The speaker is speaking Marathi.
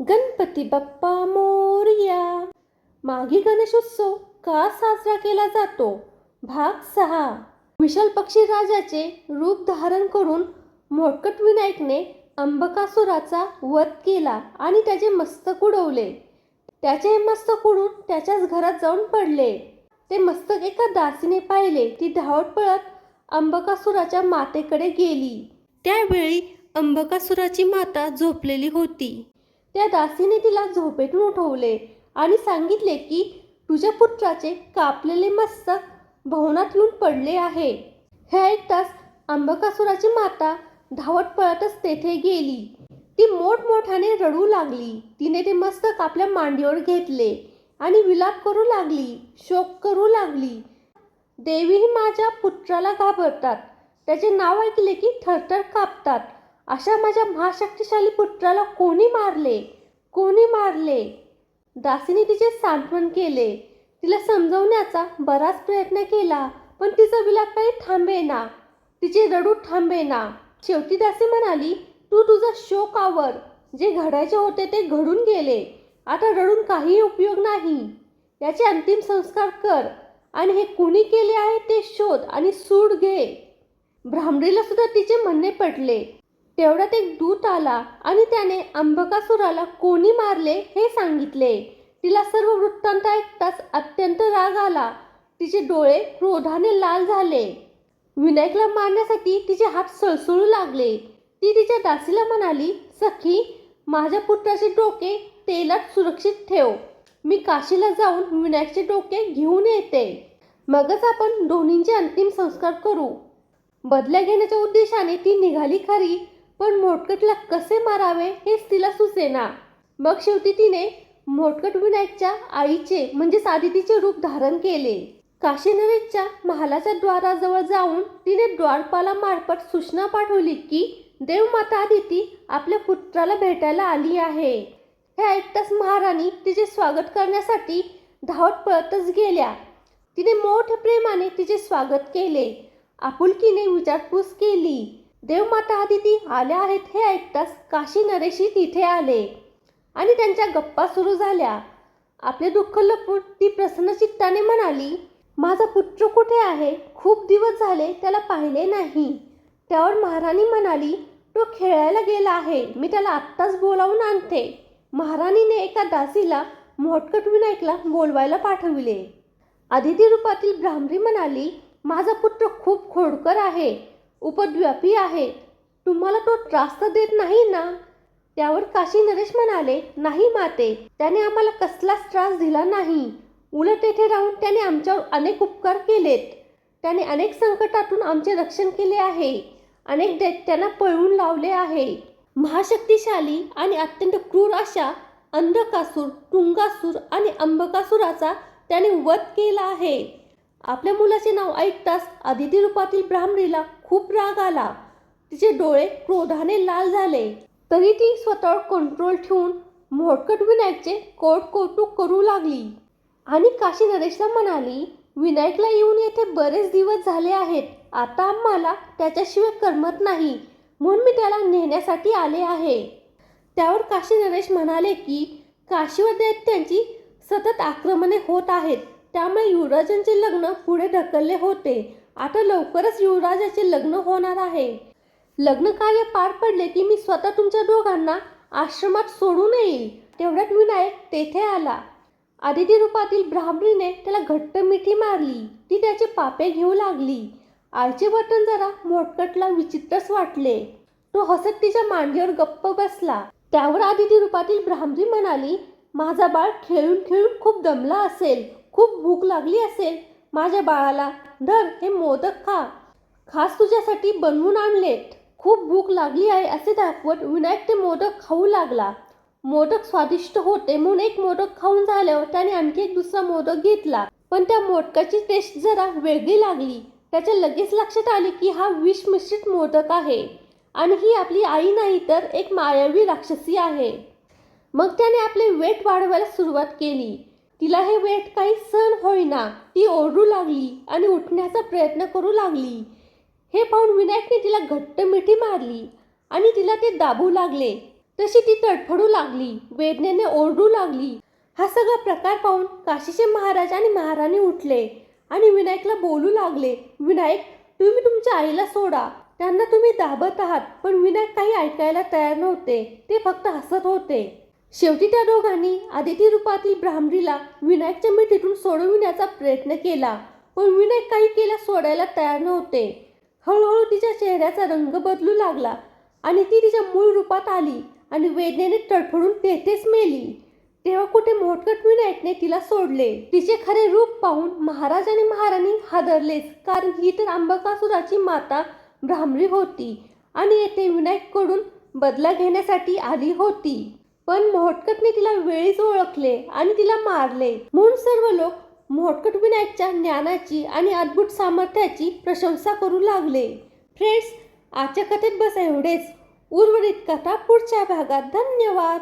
गणपती बाप्पा मोरया. मागी गणेशोत्सव का साजरा केला जातो? भाग सहा. विशाल पक्षी राजाचे रूप धारण करून मोडकट विनायकने अंबकासुराचा वध केला आणि त्याचे मस्तक उडवले. त्याचे मस्तक उडून त्याच्याच घरात जाऊन पडले. ते मस्तक एका दासीने पाहिले. ती धावत पळत अंबकासुराच्या मातेकडे गेली. त्यावेळी अंबकासुराची माता झोपलेली होती. त्या दासीने तिला झोपेतून उठवले आणि सांगितले की तुझ्या पुत्राचे कापलेले मस्तक भवनात येऊन पडले आहे. हे ऐकताच अंबकासुराची माता धावत पळतच तेथे गेली. ती मोठमोठ्याने रडू लागली. तिने ते मस्तक आपल्या मांडीवर घेतले आणि विलाप करू लागली शोक करू लागली. देवीही माझ्या पुत्राला घाबरतात. त्याचे नाव ऐकले की थरथर कापतात. अशा माझ्या महाशक्तिशाली पुत्राला कोणी मारले? कोणी मारले? दासीने तिचे सांत्वन केले. तिला समजवण्याचा बराच प्रयत्न केला पण तिचा विलाप काही थांबेना. तिचे रडू थांबेना. शेवटी दासी म्हणाली तू तुझा शोक आवर. जे घडायचे होते ते घडून गेले. आता रडून काही उपयोग नाही. याचे अंतिम संस्कार कर. आणि हे कुणी केले आहे ते शोध आणि सूड घे. भ्रामरीला सुद्धा तिचे म्हणणे पटले. तेवढ्यात एक दूत आला आणि त्याने अंबकासुराला कोणी मारले हे सांगितले. तिला सर्व वृत्तांत ऐकताच अत्यंत राग आला. तिचे डोळे क्रोधाने लाल झाले. विनायकला मारण्यासाठी तिचे हात सळसळू लागले. ती तिच्या दासीला म्हणाली सखी माझ्या पुत्राचे डोके तेलात सुरक्षित ठेव. मी काशीला जाऊन विनायकचे डोके घेऊन येते. मगच आपण दोन्हींचे अंतिम संस्कार करू. बदल्या घेण्याच्या उद्देशाने ती निघाली खरी. पण मोटकटला कसे मारावे हेच तिला सुचेना. मग शेवटी तिने मोटकट विनायकच्या आईचे म्हणजे आदितीचे रूप धारण केले. काशीनरेशच्या महालाच्या द्वाराजवळ जाऊन तिने द्वारपाला मार्फत सूचना पाठवली की देवमाता आदिती आपल्या पुत्राला भेटायला आली आहे. हे ऐकताच महाराणी तिचे स्वागत करण्यासाठी धावत पळतच गेल्या. तिने मोठ्या प्रेमाने तिचे स्वागत केले. आपुलकीने विचारपूस केली. देवमाता आदिती आल्या आहेत हे ऐकताच काशी नरेशी तिथे आले. आणि त्यांच्या गप्पा सुरू झाल्या. आपले दुःख लपून ती प्रसन्न चित्ताने म्हणाली माझा पुत्र कुठे आहे? खूप दिवस झाले त्याला पाहिले नाही त्यावर महाराणी म्हणाली तो खेळायला गेला आहे. मी त्याला आत्ताच बोलावून आणते महाराणीने एका दासीला मोटकट विनायकला बोलवायला पाठविले. आदिती रूपातील भ्रामरी म्हणाली माझा पुत्र खूप खोडकर आहे. उपद्व्यापी आहे. तुम्हाला तो त्रास तर देत नाही ना? त्यावर काशी नरेश म्हणाले नाही माते त्याने आम्हाला कसलाच त्रास दिला नाही. उलट येथे राहून त्याने आमच्यावर अनेक उपकार केलेत. त्याने अनेक संकटातून आमचे रक्षण केले आहे. अनेक दैत्यांना पळवून लावले आहे. महाशक्तिशाली आणि अत्यंत क्रूर अशा अंधकासूर तुंगासूर आणि अंबकासुराचा त्याने वध केला आहे. आपल्या मुलाचे नाव ऐकताच अदिती रूपातील ब्राह्मणीला खूप राग आला. तिचे डोळे क्रोधाने लाल झाले. तरी ती स्वतःवर कंट्रोल ठेवून मोडकट विनायकचे कोट कौतुक करू लागली. आणि काशी नरेशला म्हणाली विनायकला येऊन येथे बरेच दिवस झाले आहेत. आता आम्हाला त्याच्याशिवाय करमत नाही. म्हणून मी त्याला नेण्यासाठी आले आहे. त्यावर काशी नरेश म्हणाले की काशीवर त्यांची सतत आक्रमणे होत आहेत. त्यामुळे युवराजांचे लग्न पुढे ढकलले होते. आता लवकरच युवराजाचे लग्न होणार आहे. लग्न कार्य पार पडले की मी स्वतः तुमच्या दोघांना आश्रमात सोडून येईल तेवढ्यात विनायक तेथे आला. आदिती रूपातील ब्राह्मणीने त्याला घट्ट मिठी मारली. ती त्याचे पापे घेऊ लागली. आईचे वर्तन जरा मोटकटला विचित्रच वाटले. तो हसत तिच्या मांडीवर गप्प बसला. त्यावर आदिती रूपातील ब्राह्मणी म्हणाली माझा बाळ खेळून खेळून खूप दमला असेल. खूप भूक लागली असेल. माझ्या बाळाला धर हे मोदक खा. खास तुझ्यासाठी बनवून आणलेत खूप भूक लागली आहे असे दाखवत विनायक ते मोदक खाऊ लागला. मोदक स्वादिष्ट होते म्हणून एक मोदक खाऊन झाल्यावर त्याने आणखी एक दुसरा मोदक घेतला. पण त्या मोदकाची टेस्ट जरा वेगळी लागली. त्याच्या लगेच लक्षात आले की हा विष मिश्रित मोदक आहे. आणि ही आपली आई नाही तर एक मायावी राक्षसी आहे. मग त्याने आपले वेट वाढवायला सुरुवात केली. तिला हे वेट काही सहन होईना. ती ओरडू लागली आणि उठण्याचा प्रयत्न करू लागली. हे पाहून विनायकने तिला घट्ट मिठी मारली आणि तिला ते दाबू लागले. तशी ती तडफडू लागली वेदनेने ओरडू लागली. हा सगळा प्रकार पाहून काशीचे महाराज आणि महाराणी उठले आणि विनायकला बोलू लागले विनायक तुम्ही तुमच्या आईला सोडा. त्यांना तुम्ही दाबत आहात पण विनायक काही ऐकायला तयार नव्हते. ते फक्त हसत होते. शेवटी त्या दोघांनी आदिती रूपातील ब्राह्मणीला विनायकच्या मिठीतून सोडविण्याचा प्रयत्न केला. पण विनायक काही केला सोडायला तयार नव्हते. हळूहळू तिच्या चेहऱ्याचा रंग बदलू लागला आणि ती तिच्या मूळ रूपात आली आणि वेदनेने तडफडून तेथेच मेली. तेव्हा कुठे मोठकट विनायकने तिला सोडले. तिचे खरे रूप पाहून महाराज आणि महाराणी हादरलेच कारण ही तर अंबकासुराची माता ब्राह्मणी होती आणि येथे विनायककडून बदला घेण्यासाठी आली होती. पण मोहटकटने तिला वेळीच ओळखले आणि तिला मारले. म्हणून सर्व लोक मोहटकट विनायकच्या ज्ञानाची आणि अद्भुत सामर्थ्याची प्रशंसा करू लागले. फ्रेंड्स आजच्या कथेत बस एवढेच. उर्वरित कथा पुढच्या भागात. धन्यवाद!